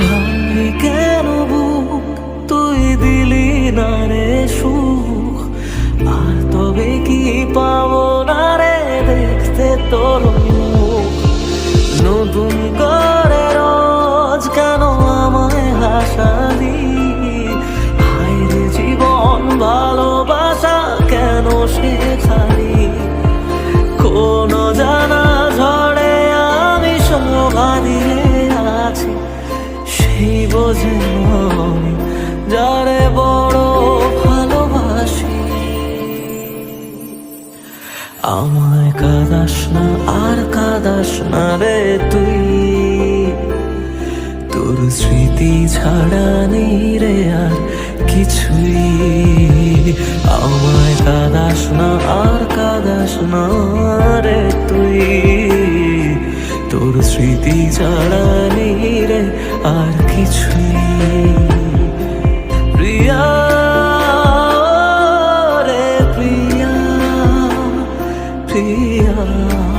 ভাই কেন বুক তুই দিলি না রে আর তবে কি পাবো না রে দেখতে তোর মুখ? নতুন করে কেন আমায় হাসালি জীবন ভালোবাসা কেন শেখালি? কোন জানা ঝড়ে আমি শোভা দিয়ে আছি। যারে বড় ভালোবাসি। আমায় কাদাস না, আর কাদাস না রে তুই। তোর স্মৃতি ছাড়া রে আর আমায় কাদাস না, আর কাদাস না রে তুই। তোর স্মৃতি ছাড়া নেই রে আর কিছুই। প্রিয়া রে প্রিয়া প্রিয়া।